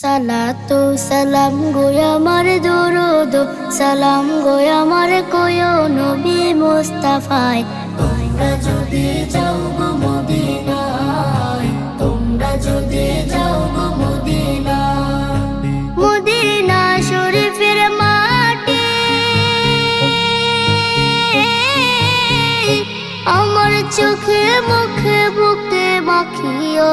সালাতু সালাম গো আমার দরুদ, সালাম গো আমার কোয়ো নবী মুস্তাফায়। তোমরা যদি যাও গো মদিনায়, তোমরা যদি যাও গো মদিনায়। মদিনা শরীফের মাটি, আমার চোখে মুখে বুকে মাখিও।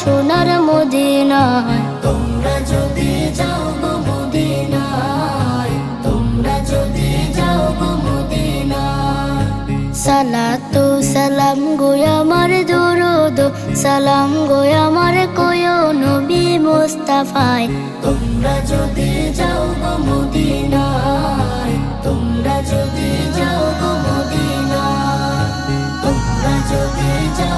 সোনার মদিনা তোমরা যদি যাও গো মদিনায় তোমরা যদি যাও গো সালাম গো আমার দরুদ সালাম গো আমার কোয় নবী মুস্তাফায়। তোমরা যদি যাও গো মদিনায় তোমরা যদি যাও গো মদিনায়। তোমরা যদি যাও